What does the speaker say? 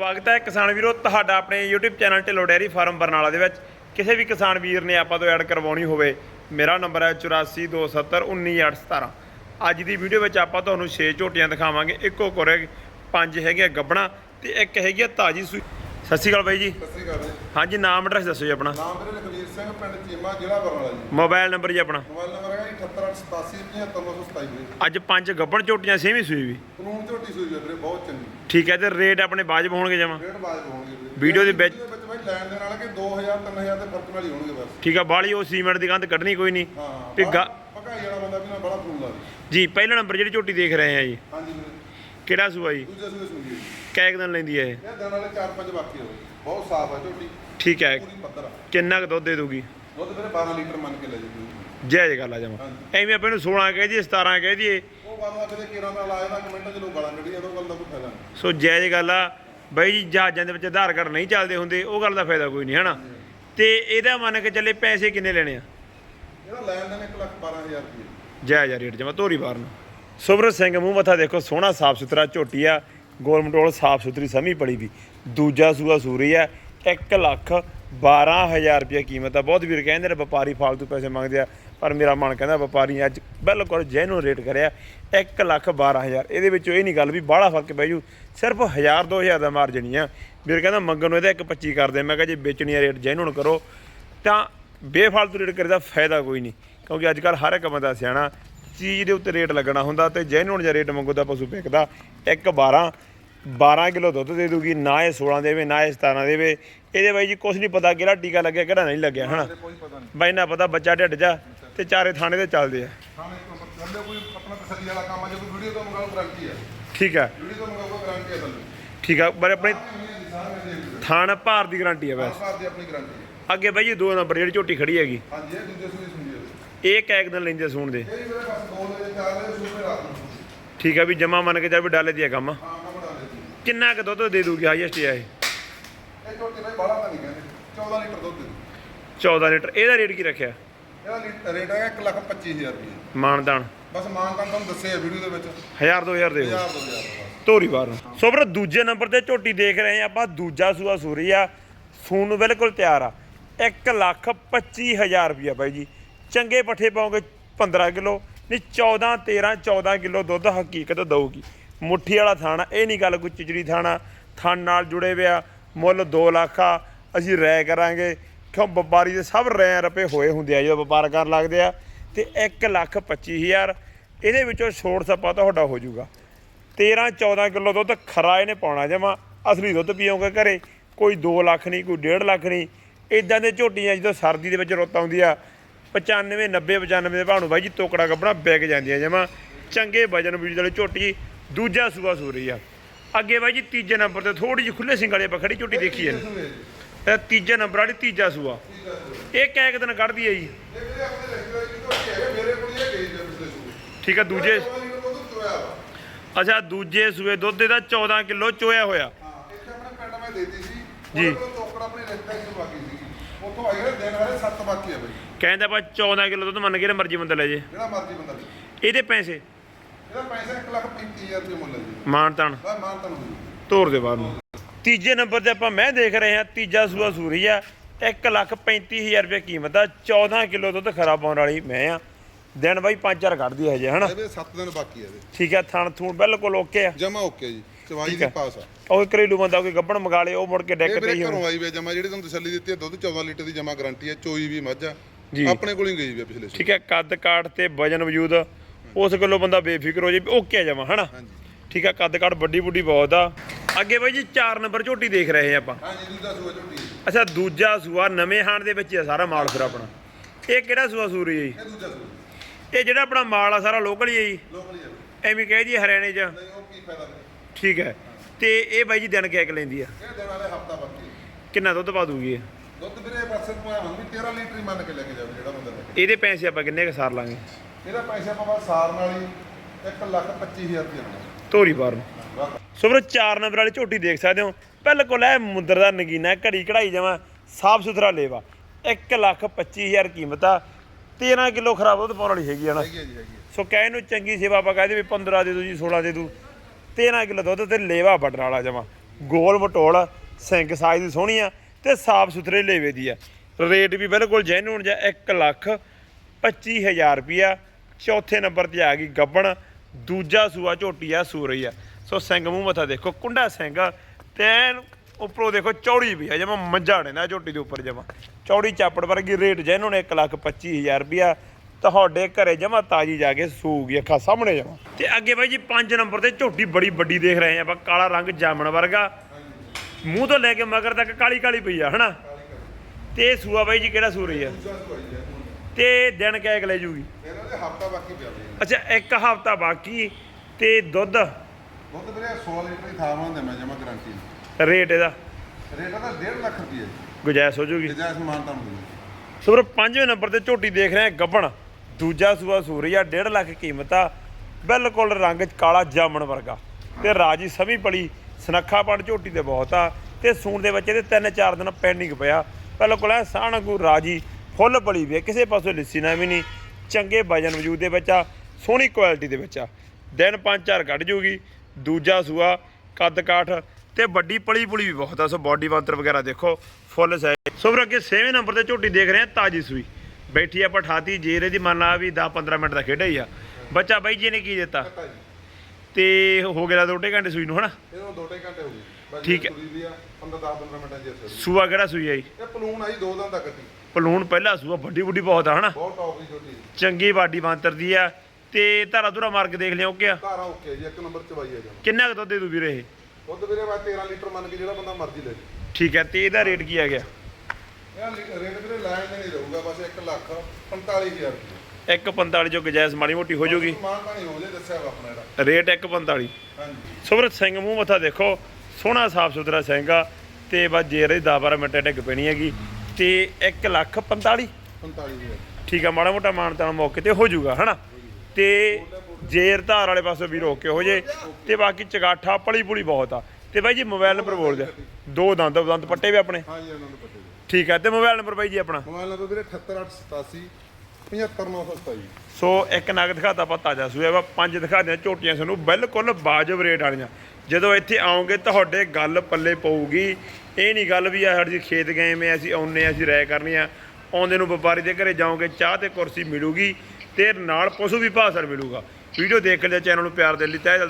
ਸਵਾਗਤ ਹੈ ਕਿਸਾਨ ਵੀਰੋ, ਤੁਹਾਡਾ ਆਪਣੇ YouTube channel Dhillon dairy farm Barnala ਦੇ ਵਿੱਚ। ਕਿਸੇ ਵੀ ਕਿਸਾਨ ਵੀਰ ਨੇ ਆਪਾਂ ਤੋਂ ਐਡ ਕਰਵਾਉਣੀ ਹੋਵੇ, ਮੇਰਾ ਨੰਬਰ ਹੈ 8427191817 ਅੱਜ ਦੀ ਵੀਡੀਓ ਵਿੱਚ ਆਪਾਂ ਤੁਹਾਨੂੰ 6 ਝੋਟੀਆਂ ਦਿਖਾਵਾਂਗੇ, ਇੱਕੋ ਕੋਰੇ ਪੰਜ ਹੈਗੇ ਗੱਬਣਾ ਤੇ ਇੱਕ ਹੈਗੀ ਤਾਜੀ ਸੂਈ। ਸਤਿ ਸ਼੍ਰੀ ਅਕਾਲ ਬਾਈ ਜੀ। ਸਤਿ ਸ੍ਰੀ ਅਕਾਲ ਜੀ ਹਾਂਜੀ ਨਾਮ ਐਡਰੈਸ ਦੱਸੋ ਜੀ ਆਪਣਾ। ਨਾਮ ਮੇਰੇ ਲਖਵੀਰ ਸਿੰਘ ਪਿੰਡ ਚੀਮਾ ਜ਼ਿਲ੍ਹਾ ਬਰਨਾਲਾ ਜੀ। ਮੋਬਾਈਲ ਨੰਬਰ ਜੀ ਆਪਣਾ। ਮੋਬਾਈਲ ਨੰਬਰ 7887792727 ਜੀ ਅੱਜ ਪੰਜ ਗੱਬਣ ਝੋਟੀਆਂ ਸੇਵੀਂ ਸੂਈ ਵੀ। ਕਾਨੂੰਨ ਝੋਟੀ ਸੂਈ ਹੈ ਵੀਰੇ ਬਹੁਤ ਚੰਗੀ। ਠੀਕ ਹੈ ਤੇ ਰੇਟ ਆਪਣੇ ਬਾਜਬ ਹੋਣਗੇ ਜਮਾ? ਰੇਟ ਬਾਜਬ ਹੋਣਗੇ ਵੀਡੀਓ ਦੇ ਵਿੱਚ- ਬਾਈ ਲੈਣ ਦੇ ਨਾਲ ਕਿ 2000 3000 ਦੇ ਫ਼ਰਕ ਨਾਲ ਹੀ ਹੋਣਗੇ ਬਸ। ਠੀਕ ਆ ਬਾਲੀ ਉਹ ਸੀਮੈਂਟ ਦੀ ਕੰਧ ਕੱਢਣੀ ਕੋਈ ਨਹੀਂ। ਹਾਂ ਪਕਾਈ ਵਾਲਾ ਬੰਦਾ ਵੀ ਨਾ ਬੜਾ ਫੋਨ ਲਾ ਜੀ ਪਹਿਲਾ ਨੰਬਰ ਜਿਹੜੀ ਝੋਟੀ ਦੇਖ ਰਹੇ ਆ ਜੀ। ਹਾਂਜੀ ਕਿਹੜਾ ਸੂਆ ਜੀ? ਦੂਜੇ ਸੂਏ ਸੁਣੀ ਜੀ ਕੈ ਕੁ ਦਿਨ ਲੈਂਦੀ ਹੈ ਇਹ? ਇਹ ਦਿਨ ਵਾਲੇ 4-5 ਬਾਕੀ ਹੋਏ। ਬਹੁਤ ਸਾਫ਼ ਹੈ ਝੋਟੀ। ਠੀਕ ਹੈ। ਪੂਰੀ ਪੱਧਰ ਆ। ਕਿੰਨਾ ਕੁ ਦੁੱਧ ਦੇ ਦੂਗੀ ਦੁੱਧ ਵੀਰੇ 12 ਲੀਟਰ ਮੰਨ ਕੇ ਲੈ ਜੀ ਤੁਸੀਂ। ਜਾਇਜ਼ ਗੱਲ ਆ ਜਮਾ। ਐਵੇਂ ਆਪਾਂ ਨੂੰ 16 ਕਹਿ ਦਈਏ 17 ਕਹਿ ਦਈਏ। ਉਹ ਆ ਕਿਤੇ ਕੀਰਾਂ ਦਾ ਲਾਇਆ ਦਾ ਕਮੈਂਟਾਂ ਚ ਲੋਕ ਗਾਲਾਂ ਕੱਢੀਆਂ ਉਹ ਗੱਲ ਦਾ ਕੋਈ ਫਾਇਦਾ ਨਹੀਂ। ਸੋ ਜਾਇਜ਼ ਗੱਲ ਆ। ਬਾਈ ਜੀ ਜਹਾਜ਼ਾਂ ਦੇ ਵਿੱਚ ਆਧਾਰ ਕਾਰਡ ਨਹੀਂ ਚੱਲਦੇ ਹੁੰਦੇ ਉਹ ਗੱਲ ਦਾ ਫਾਇਦਾ ਕੋਈ ਨਹੀਂ ਹਨਾ? ਤੇ ਇਹਦਾ ਮੰਨ ਕੇ ਚੱਲੇ ਪੈਸੇ ਕਿੰਨੇ ਲੈਣੇ ਆ? ਇਹਦਾ ਲੈਣ ਦੇਣ 1 ਲੱਖ 12000 ਰੁਪਏ। ਜਾਇਜ਼ ਆ ਰੇਟ ਜਮਾ ਧੋਰੀ ਬਾਰ ਨੂੰ ਸਿੰਘ ਮੂੰਹ ਮੱਥਾ ਦੇਖੋ, ਸੋਹਣਾ ਸਾਫ਼ ਸੁਥਰਾ ਝੋਟੀ ਆ ਗੋਲ ਮਟੋਲ ਸਾਫ਼ ਸੁਥਰੀ ਸਮੀ ਪੜੀ ਵੀ। ਦੂਜਾ ਸੂਆ ਸੂਰੀ ਆ 1 ਲੱਖ 12000 ਰੁਪਏ ਕੀਮਤ ਆ। ਬਹੁਤ ਵੀਰ ਕਹਿੰਦੇ ਨੇ ਵਪਾਰੀ ਫਾਲਤੂ ਪੈਸੇ ਮੰਗਦੇ ਆ, ਪਰ ਮੇਰਾ ਮਨ ਕਹਿੰਦਾ ਵਪਾਰੀ ਅੱਜ ਬਿਲਕੁਲ ਜੈਨੂਨ ਰੇਟ ਕਰਿਆ 1 ਲੱਖ 12000 ਇਹਦੇ ਵਿੱਚੋਂ ਇਹ ਨਹੀਂ ਗੱਲ ਵੀ ਬਾਹਲਾ ਫ਼ਰਕ ਪੈ ਜੂ, ਸਿਰਫ 1000 2000 ਦਾ ਮਾਰ ਹੀ ਆ। ਵੀਰ ਕਹਿੰਦਾ ਮੰਗਣ ਨੂੰ ਇਹਦਾ 1.25 ਕਰਦੇ ਮੈਂ ਕਿਹਾ ਜੇ ਵੇਚਣੀ ਆ ਰੇਟ ਜੈਨੂਨ ਕਰੋ, ਤਾਂ ਬੇਫਾਲਤੂ ਰੇਟ ਕਰੇ ਦਾ ਫਾਇਦਾ ਕੋਈ ਨਹੀਂ, ਕਿਉਂਕਿ ਅੱਜ ਕੱਲ ਹਰ ਇੱਕ ਬੰਦਾ ਸਿਆਣਾ ਚੀਜ਼ ਦੇ ਉੱਤੇ ਰੇਟ ਲੱਗਣਾ ਹੁੰਦਾ ਤੇ ਜੈਨੂਨ ਜਿਹਾ ਰੇਟ ਮੰਗੋ ਤਾਂ ਪਸ਼ੂ ਵਿਕਦਾ। 1 12 12 ਕਿਲੋ ਦੁੱਧ ਦੇ ਦੂਗੀ ਨਾ ਇਹ 16 ਦੇਵੇ ਨਾ ਇਹ 17 ਦੇਵੇ। ਇਹਦੇ ਬਾਈ ਜੀ ਕੁਝ ਨਹੀਂ ਪਤਾ ਕਿਹੜਾ ਟੀਕਾ ਲੱਗਿਆ ਕਿਹੜਾ ਨਹੀਂ ਲੱਗਿਆ ਹਨਾ? ਬਾਈ ਨਾ ਪਤਾ ਬੱਚਾ ਢਿੱਡ ਜਾ ਤੇ ਚਾਰੇ ਥਾਣੇ ਤੇ ਚੱਲਦੇ ਆ। ਹੈ ਠੀਕ ਆ। ਹੈ ਠੀਕ ਆ ਪਰ ਆਪਣੀ ਦੇ ਥਾਣ ਭਾਰ ਦੀ ਗਾਰੰਟੀ ਆ ਬਸ ਦੀ ਹੈ ਅੱਗੇ ਬਾਈ ਜੀ ਦੋ ਨੰਬਰ ਜਿਹੜੀ ਝੋਟੀ ਖੜੀ ਹੈਗੀ। ਹਾਂਜੀ ਇਹ ਦੂਜੇ ਹੈ ਇਹ ਕੈਕ ਦਿਨ ਲੈਂਦੇ ਸੂਣ ਦੇ। ਇਹ ਵੀ ਮੇਰੇ ਪਾਸ ਦੋ ਵਜੇ ਚਾਰ ਵਜੇ ਸੂਪੇ ਰਾਤ ਨੂੰ ਠੀਕ ਆ ਵੀ ਜਮਾ ਮੰਨ ਕੇ ਚੱਲ ਵੀ ਡਾਲੇ ਦੀ ਆ ਕੰਮ। ਹਾਂ ਮੈਂ ਬਣਾ ਲਈ ਕਿੰਨਾ ਕੁ ਦੁੱਧ ਦੇ ਦੂਗੀ ਹਾਈਐਸਟ ਆ ਇਹ ਇਹ ਝੋਟੀ ਭਾਈ ਬਾਹਲਾ ਤਾਂ ਨਹੀਂ ਕਹਿੰਦੇ। 14 ਲੀਟਰ ਦੁੱਧ। ਦੇ 14 ਲੀਟਰ। ਇਹਦਾ ਰੇਟ ਕੀ ਰੱਖਿਆ? ਇਹਦਾ ਲੀਟਰ ਰੇਟ ਹੈਗਾ 1 ਲੱਖ 25000 ਰੁਪਏ ਮਾਨਦਾਨ। ਬਸ ਮਾਨ ਤਾਂ ਤੁਹਾਨੂੰ ਦੱਸਿਆ ਵੀਡੀਓ ਦੇ ਵਿੱਚ। 1000 2000 ਦੇ 1000 ਦੋ ਹਜ਼ਾਰ ਦਾ ਧੋਰੀ ਬਾਰ ਨੂੰ। ਸੋ ਵੀਰੋ ਦੂਜੇ ਨੰਬਰ ਤੇ ਝੋਟੀ ਦੇਖ ਰਹੇ ਆ ਆਪਾਂ। ਦੂਜਾ ਸੂਆ ਸੂਰੀ ਆ। ਸੂਣ ਨੂੰ ਬਿਲਕੁਲ ਤਿਆਰ ਆ। 1 ਲੱਖ 25000 ਰੁਪਇਆ ਬਾਈ ਜੀ। ਚੰਗੇ ਪੱਠੇ ਪਾਉਂਗੇ 15 ਕਿਲੋ, ਨਹੀਂ 14 13 14 ਕਿਲੋ ਦੁੱਧ ਹਕੀਕਤ ਦਊਗੀ। ਮੁੱਠੀ ਵਾਲਾ ਥਾਣਾ, ਇਹ ਨਹੀਂ ਗੱਲ ਕੋਈ ਚਿਚੜੀ ਥਾਣਾ, ਥਣ ਨਾਲ ਜੁੜੇ ਵਿਆ ਮੁੱਲ 2 ਲੱਖ ਆ, ਅਸੀਂ ਰੈ ਕਰਾਂਗੇ। ਕਿਉਂ ਵਪਾਰੀ ਦੇ ਸਭ ਰੈ ਰੁਪਏ ਹੋਏ ਹੁੰਦੇ ਆ, ਜਦੋਂ ਵਪਾਰ ਕਰਨ ਲੱਗਦੇ ਆ, ਤੇ 1 ਲੱਖ 25000 ਇਹਦੇ ਵਿੱਚੋਂ ਛੋੜ ਸੱਪਾ ਤੁਹਾਡਾ ਹੋ ਜਾਊਗਾ। 13 14 ਕਿਲੋ ਦੁੱਧ ਖਰਾ ਇਹਨੇ ਪਾਉਣਾ ਜਮਾ, ਅਸਲੀ ਦੁੱਧ ਪੀਓਗੇ ਘਰੇ, ਕੋਈ 2 ਲੱਖ ਨਹੀਂ, ਕੋਈ 1.5 ਲੱਖ ਨਹੀਂ। ਇਦਾਂ ਦੇ ਝੋਟੀਆਂ ਜਦੋਂ ਸਰਦੀ ਦੇ ਵਿੱਚ ਰੁੱਤ ਆਉਂਦੀ ਆ 95 90 95 ਦੇ ਭਾਅ ਨੂੰ ਬਾਈ ਜੀ ਤੋਕੜਾ ਕੱਪੜਾ ਵਿਕ ਜਾਂਦੀਆਂ ਜਮਾ। ਚੰਗੇ ਵਜਨ ਬੀਜ ਵਾਲੀ ਝੋਟੀ ਦੂਜਾ ਸੂਆ ਸੂ ਰਹੀ ਆ। ਅੱਗੇ ਬਾਈ ਜੀ ਤੀਜੇ ਨੰਬਰ ਤੇ ਥੋੜੀ ਜਿਹੀ ਖੁੱਲੇ ਸਿੰਘ ਵਾਲੀ ਬਖੜੀ ਝੋਟੀ ਦੇਖੀ ਹੈ ਇਹ ਤੀਜੇ ਨੰਬਰ ਵਾਲੀ ਤੀਜਾ ਸੂਆ। ਇਹ ਕਹਿ ਕਿ ਦਿਨ ਕੱਢਦੀ ਹੈ ਜੀ? ਦੀ ਹੀ ਠੀਕ ਆ ਦੂਜੇ। 14 ਲੀਟਰ ਦੁੱਧ ਚੋਇਆ ਵਾ ਅੱਛਾ ਦੂਜੇ ਸੂਏ ਦੁੱਧ ਇਹਦਾ 14 ਕਿਲੋ ਚੋਇਆ ਹੋਇਆ। ਹਾਂ ਇੱਥੇ ਆਪਣੇ ਪਿੰਡ ਮੈਂ ਦੇਤੀ ਸੀ। ਜੀ। ਆਪਣੀ ਬਾਕੀ ਸੀ। ਉੱਥੋਂ ਆਏ ਨੇ ਦਿਨ ਵਾਲੇ 7 ਬਾਕੀ ਆ ਬਈ। ਕਹਿੰਦਾ ਆਪਾਂ 14 ਕਿਲੋ ਦੁੱਧ ਮੰਨ ਕੇ ਜਿਹੜਾ ਮਰਜ਼ੀ ਬੰਦਾ ਲੈ ਜੇ। ਜਿਹੜਾ ਮਰਜ਼ੀ ਬੰਦਾ ਲੈ ਇਹਦੇ ਪੈਸੇ? ਇਹਦਾ ਪੈਸਾ 1 ਲੱਖ 35000 ਰੁਪਏ ਮੁੱਲ ਹੈ ਜੀ। ਮਾਨਤਾਨ ਬਸ ਮਾਨ ਤੁਹਾਨੂੰ। ਤੋਰ ਦੇ ਬਾਹਰ ਨੂੰ। ਤੀਜੇ ਨੰਬਰ ਤੇ ਆਪਾਂ ਮੈਂ ਦੇਖ ਰਹੇ ਹਾਂ ਤੀਜਾ ਸੂਆ ਸੂਰੀ ਆ। 1 ਲੱਖ 35000 ਰੁਪਏ ਕੀਮਤ ਆ। 14 ਕਿਲੋ ਦੁੱਧ ਖਰਾ ਪਾਉਣ ਵਾਲੀ ਮੈਂ ਆ। ਦਿਨ ਬਾਈ ਪੰਜ ਚਾਰ ਕੱਢਦੀ ਹੈ ਜੇ ਹਨਾ? ਇਹਦੇ 7 ਦਿਨ ਬਾਕੀ ਆ ਇਹਦੇ। ਠੀਕ ਆ ਥਣ ਥੂਣ ਬਿਲਕੁਲ ਓਕੇ ਆ। ਜਮਾ ਓਕੇ ਜੀ। ਚਵਾਈ ਠੀਕ ਦੀ। ਪਾਸ ਆ। ਉਹ ਘਰੇਲੂ ਬੰਦਾ ਕੋਈ ਗੱਬਣ ਮੰਗਾ ਲੇ ਉਹ ਮੁੜ ਕੇ ਡੈਕ ਇਹ ਤੇ ਵੀਰੇ ਹੀ ਘਰੋਂ ਹੋਣਾ। ਆਈ ਵੇ ਜਮਾ ਜਿਹੜੀ ਤੁਹਾਨੂੰ ਤਸੱਲੀ ਦਿੱਤੀ ਹੈ ਦੁੱਧ 14 ਲੀਟਰ ਦੀ ਜਮਾ ਗਾਰੰਟੀ ਹੈ ਚੋਈ ਵੀ ਮੱਝ ਆ। ਜੀ। ਆਪਣੇ ਕੋਲ ਹੀ ਗਈ ਵੀ ਆ ਪਿਛਲੇ ਸਾਲ। ਠੀਕ ਹੈ ਕੱਦ ਕਾਠ ਤੇ ਵਜਨ ਵਜੂਦ ਉਸ ਗੱਲੋਂ ਬੰਦਾ ਬੇਫਿਕਰ ਹੋ ਜੇ ਓਕੇ ਆ ਜਾਵਾ ਹਨਾ? ਠੀਕ ਆ ਕੱਦ ਕਾਠ ਵੱਡੀ ਬੁੱਢੀ ਬਹੁਤ ਆ। ਅੱਗੇ ਬਾਈ ਜੀ 4 ਨੰਬਰ ਝੋਟੀ ਦੇਖ ਰਹੇ ਆ ਆਪਾਂ। ਹਾਂਜੀ ਦੂਜਾ ਸੂਆ ਝੋਟੀ। ਅੱਛਾ ਦੂਜਾ ਸੂਆ ਨਵੇਂ ਹਾਣ ਦੇ ਵਿੱਚ ਹੀ ਆ ਸਾਰਾ ਮਾਲ ਫਿਰ ਆਪਣਾ। ਇਹ ਕਿਹੜਾ ਸੂਆ ਸੂਰੀ ਹੈ ਜੀ? ਇਹ ਦੂਜਾ ਸੂਆ। ਇਹ ਜਿਹੜਾ ਆਪਣਾ ਮਾਲ ਆ ਸਾਰਾ ਲੋਕਲ ਹੀ ਹੈ ਜੀ? ਲੋਕਲ ਹੀ ਆ। ਐਵੇਂ ਕਹਿ ਜੀ ਹਰਿਆਣੇ 'ਚ। ਨਹੀਂ ਉਹ ਕੀ ਫਾਇਦਾ? ਵੀਰੇ? ਠੀਕ ਹੈ। ਤੇ ਇਹ ਬਾਈ ਜੀ ਦਿਨ ਕਿਆ ਕੁ ਲੈਂਦੀ ਆ? ਇਹ ਦਿਨ ਵਾਲੇ ਹਫਤਾ ਬਾਕੀ ਕਿੰਨਾ ਦੁੱਧ ਪਾ ਦੂਗੀ ਇਹ? ਦੁੱਧ ਵੀਰੇ ਬਸ ਨੂੰ ਆ ਵੀ 13 ਲੀਟਰ ਹੀ ਮੰਨ ਕੇ ਲੈ ਕੇ ਜਾਵੇ ਜਿਹੜਾ ਬੰਦਾ ਲੈ ਕੇ ਇਹਦੇ ਪੈਸੇ ਆਪਾਂ ਕਿੰਨੇ ਕ ਸਾਰ ਲਾਂਗੇ? ਇਹਦਾ ਪੈਸੇ ਆਪਾਂ ਬਸ ਸਾਰਨ ਵਾਲੀ 1 ਲੱਖ 25000 ਰੁਪਏ ਲੈਣਾ ਧੋਰੀ ਬਾਰ ਨੂੰ। ਸੋ ਵੀਰੋ 4 ਨੰਬਰ ਵਾਲੀ ਝੋਟੀ ਦੇਖ ਸਕਦੇ ਹੋ। ਬਿਲਕੁਲ ਇਹ ਮੁੰਦਰ ਦਾ ਨਗੀਨਾ ਘੜੀ ਕਢਾਈ ਜਾਵਾਂ ਸਾਫ਼ ਸੁਥਰਾ ਲੇਵਾ। 1 ਲੱਖ 25000 ਕੀਮਤ ਆ। 13 ਕਿਲੋ ਖਰਾਬ ਦੁੱਧ ਪਾਉਣ ਵਾਲੀ ਹੈਗੀ ਆ ਨਾ। ਹੈਗੀ ਹੈ ਜੀ ਹੈਗੀ ਹੈ। ਸੋ ਕਹਿ ਨੂੰ ਚੰਗੀ ਸੇਵਾ ਆਪਾਂ ਕਹਦੇ ਵੀ 15 ਦੇ ਦੋ ਜੀ 16 ਦੇ ਦੂ। 13 ਕਿਲੋ ਦੁੱਧ ਤੇ ਲੇਵਾ ਵੱਢਣ ਵਾਲਾ ਜਮਾ। ਗੋਲ ਮਟੋਲ ਸਿੰਕ ਸਾਈਜ਼ ਦੀ ਸੋਹਣੀ ਆ ਤੇ ਸਾਫ਼ ਸੁਥਰੇ ਲੇਵੇ ਦੀ ਆ। ਰੇਟ ਵੀ ਬਿਲਕੁਲ ਜੈਨੂਨ ਜਿਹਾ 1 ਲੱਖ 25000 ਰੁਪਿਆ ਚੌਥੇ ਨੰਬਰ ਤੇ ਆ ਗਈ ਗੱਬਣ, ਦੂਜਾ ਸੂਆ ਝੋਟੀ ਆ, ਸੂਰਈ ਆ। ਸੋ ਸਿੰਘ ਮੂੰਹ ਮੱਥਾ ਦੇਖੋ, ਕੁੰਡਾ ਸਿੰਘ ਤੇ ਉੱਪਰੋਂ ਦੇਖੋ ਚੌੜੀ ਵੀ ਆ, ਜਮਾ ਮੰਝਾ ਨੇ ਨਾ ਝੋਟੀ ਦੇ ਉੱਪਰ ਜਮਾ। ਚੌੜੀ ਚਾਪੜ ਵਰਗੀ ਰੇਟ ਜੈਨੂਨ 1 ਲੱਖ 25000 ਰੁਪਿਆ ਤੁਹਾਡੇ ਘਰੇ ਜਮਾ ਤਾਜੀ ਜਾ ਕੇ ਸੂਗੀ ਅੱਖਾਂ ਸਾਹਮਣੇ ਜਮਾ। ਤੇ ਅੱਗੇ ਬਾਈ ਜੀ 5 ਨੰਬਰ ਤੇ ਝੋਟੀ ਬੜੀ ਵੱਡੀ ਦੇਖ ਰਹੇ ਆ ਆਪਾਂ ਕਾਲਾ ਰੰਗ ਜਾਮਣ ਵਰਗਾ। ਮੂੰਹ ਤੋਂ ਲੈ ਕੇ ਮਗਰ ਤੱਕ ਕਾਲੀ ਕਾਲੀ ਪਈ ਆ ਹਨਾ? ਤੇ ਇਹ ਸੂਆ ਬਾਈ ਜੀ ਕਿਹੜਾ ਸੂ ਰਹੀ ਆ। ਤੇ ਦਿਨ ਕਿਆ ਲੈ ਜੂਗੀ? ਹਫਤਾ ਬਾਕੀ ਪਿਆ ਅੱਛਾ ਇੱਕ ਹਫਤਾ ਬਾਕੀ ਤੇ ਦੁੱਧ? ਦੁੱਧ ਵੀਰੇ 100 ਲੀਟਰ ਦੀ ਥਾਵਾਂ ਦੇ ਮੈਂ ਜਮਾ ਗਾਰੰਟੀ ਰੇਟ ਇਹਦਾ? ਰੇਟ ਉਹਦਾ 1.5 ਲੱਖ ਰੁਪਏ ਗੁਜਾਇਸ਼ ਹੋ ਜੂਗੀ। ਗੁਜਾਇਸ਼ ਮਾਨਤਾ ਮਿਲੂ ਸੋ ਪੰਜਵੇਂ ਨੰਬਰ ਤੇ ਝੋਟੀ ਦੇਖ ਰਹੇ ਆ ਗੱਬਣ। ਦੂਜਾ ਸੂਆ ਸੂਰੀਆ 1.5 ਲੱਖ ਕੀਮਤ ਆ ਬਿਲਕੁਲ ਰੰਗ ਕਾਲਾ ਜਾਮਣ ਵਰਗਾ। ਤੇ ਰਾਜੀ ਸਮੀ ਪਲੀ ਸਨੱਖਾ ਪਣ ਝੋਟੀ ਤੇ ਬਹੁਤ ਆ ਤੇ ਸੂਣ ਦੇ ਬੱਚੇ ਦੇ 3-4 ਦਿਨ ਪੈਂਡਿੰਗ ਪਿਆ। ਬਿਲਕੁਲ ਐ ਸਾਣਗੂ ਰਾਜੀ ਫੁੱਲ ਪਲੀ ਵੀ ਆ, ਕਿਸੇ ਪਾਸੇ ਲਿੱਸੀ ਨਾ ਵੀ ਨਹੀਂ ਚੰਗੇ ਵਜਨ ਵਜੂਦ ਦੇ ਵਿੱਚ ਆ ਸੋਹਣੀ ਕੁਆਲਿਟੀ ਦੇ ਵਿੱਚ ਆ। ਦਿਨ 5-4 ਕੱਢ ਜੂਗੀ ਦੂਜਾ ਸੂਆ ਕੱਦ ਕਾਠ ਤੇ ਵੱਡੀ ਪਲੀ ਪੁਲੀ ਵੀ ਬਹੁਤ ਆ। ਸੋ ਬਾਡੀ ਬਾਂਤਰ ਵਗੈਰਾ ਦੇਖੋ ਫੁੱਲ ਸਾਈਜ਼ ਸੋ ਫਿਰ ਅੱਗੇ 6ਵੇਂ ਨੰਬਰ ਤੇ ਝੋਟੀ ਦੇਖ ਰਹੇ ਆ ਤਾਜੀ ਸੂਈ। ਬੈਠੀ ਆ ਪਠਾਤੀ ਜੇਰੇ ਦੀ ਮੰਨ ਲਾ ਵੀ 10-15 ਮਿੰਟ ਦਾ ਖੇਡਿਆ ਹੀ ਆ। ਬੱਚਾ ਬਾਈ ਜੀ ਨੇ ਕੀ ਦਿੱਤਾ? ਪਤਾ ਜੀ। ਤੇ ਹੋ ਗਿਆ ਦੋ ਘੰਟੇ ਸੂਈ ਨੂੰ ਹਨਾ? ਇਹਨੂੰ ਦੋ ਢਾਈ ਘੰਟੇ ਹੋ ਗਏ ਬਸ ਠੀਕ ਹੈ। ਆ 15 10 15 ਮਿੰਟਾਂ ਸੂਆ ਕਿਹੜਾ ਸੂਈ ਆਈ ਇਹ ਪਲੂਣ ਆਈ ਦੋ ਦਿਨ ਤੱਕ ਦੀ ਪਲੂਣ ਪਹਿਲਾ ਸੂਆ ਵੱਡੀ ਵੱਡੀ ਬਹੁਤ ਆ ਹਨਾ? ਬਹੁਤ ਟੌਪ ਦੀ ਛੋਟੀ ਚੰਗੀ ਬਾਡੀ ਬਾਂਤਰ ਦੀ ਆ। ਤੇ ਧਾਰਾ ਧੁਰਾ ਮਾਰ ਕੇ ਦੇਖ ਲਿਓ ਕਿ ਧਾਰਾ ਓਕੇ ਜੀ ਇੱਕ ਨੰਬਰ ਚਵਾਈ ਆ ਜਮਾ ਕਿੰਨਾ ਕੁ ਦੁੱਧ ਦੇ ਦੂ ਵੀਰੇ ਇਹ? ਦੁੱਧ ਵੀਰੇ ਬਾਅਦ 13 ਲੀਟਰ ਮੰਨ ਕੇ ਜਿਹੜਾ ਬੰਦਾ ਮਰਜ਼ੀ ਲੈ ਜੇ ਠੀਕ ਹੈ ਤੇ ਇਹਦਾ ਰੇਟ ਕੀ ਆ ਗਿਆ? ਇਹ ਲੀ- ਰੇਟ ਵੀਰੇ ਲਾਈਨ ਦੇ ਨਹੀਂ ਰਹੂਗਾ ਬਸ 1 ਲੱਖ 45000 ਰੁਪਏ। 145 ਜੋ ਗੁਜਾਇਸ਼ ਮਾੜੀ ਮੋਟੀ ਹੋ ਜੂਗੀ। ਮਾਨ ਤਾਂ ਨਹੀਂ ਹੋ ਜੇ ਦੱਸਿਆ ਵਾ ਆਪਣਾ ਇਹਦਾ। ਰੇਟ 145 ਹਾਂਜੀ। ਸੁਬਰਤ ਸਿੰਘ ਮੂੰਹ ਮੱਥਾ ਦੇਖੋ ਸੋਹਣਾ ਸਾਫ਼ ਸੁਥਰਾ ਸਿੰਘ ਆ ਤੇ ਬਸ ਜੇਰੇ 10 12 ਮਿੰਟ ਡਿੱਗ ਪੈਣੀ ਹੈਗੀ ਤੇ 1 ਲੱਖ 45 45000 ਠੀਕ ਆ ਮਾੜਾ ਮੋਟਾ ਮਾਨਤਾਨ ਮੌਕੇ ਤੇ ਹੋ ਜਾਊਗਾ ਹਨਾ? ਤੇ ਜੇਰ ਧਾਰ ਵਾਲੇ ਪਾਸੇ ਵੀ ਰੋਕ ਕੇ ਹੋ ਜੇ ਤੇ ਬਾਕੀ ਚਗਾਠਾ ਪਲੀ ਪੁਲੀ ਬਹੁਤ ਆ। ਤੇ ਬਾਈ ਜੀ ਮੋਬਾਈਲ ਨੰਬਰ ਬੋਲ ਦਿਓ ਦੋ ਦੰਦ ਦੰਦ ਪੱਟੇ ਵੀ ਆਪਣੇ। ਹਾਂਜੀ ਇਹਨਾਂ ਨੂੰ ਪੱਤੇ ਠੀਕ ਹੈ ਤੇ ਮੋਬਾਈਲ ਨੰਬਰ ਬਾਈ ਜੀ ਆਪਣਾ? ਮੋਬਾਈਲ ਨੰਬਰ ਵੀਰੇ 78887 75927 ਸੋ ਇੱਕ ਨਗ ਦਿਖਾਤਾ ਆਪਾਂ ਤਾਜ਼ਾ ਸੂਆ ਵਾ ਪੰਜ ਦਿਖਾ ਦਿਆਂ ਝੋਟੀਆਂ ਸਾਨੂੰ ਬਿਲਕੁਲ ਵਾਜਬ ਰੇਟ ਵਾਲੀਆਂ। ਜਦੋਂ ਇੱਥੇ ਆਓਗੇ ਤੁਹਾਡੇ ਗੱਲ ਪੱਲੇ ਪਊਗੀ। ਇਹ ਨਹੀਂ ਗੱਲ ਵੀ ਆ ਸਾਡੀ ਖੇਤ ਗਏ ਮੈਂ ਅਸੀਂ ਆਉਨੇ ਅਸੀਂ ਰਾਇ ਕਰਨੀ ਆ। ਆਉਂਦੇ ਨੂੰ ਵਪਾਰੀ ਦੇ ਘਰੇ ਜਾਓਗੇ ਚਾਹ ਤੇ ਕੁਰਸੀ ਮਿਲੂਗੀ ਤੇ ਨਾਲ ਪਸ਼ੂ ਵੀ ਭਾਸਰ ਮਿਲੂਗਾ। ਵੀਡੀਓ ਦੇਖ ਲਿਆ ਚੈਨਲ ਨੂੰ ਪਿਆਰ ਦੇ ਲਈ ਤਹਿ ਦਿਲ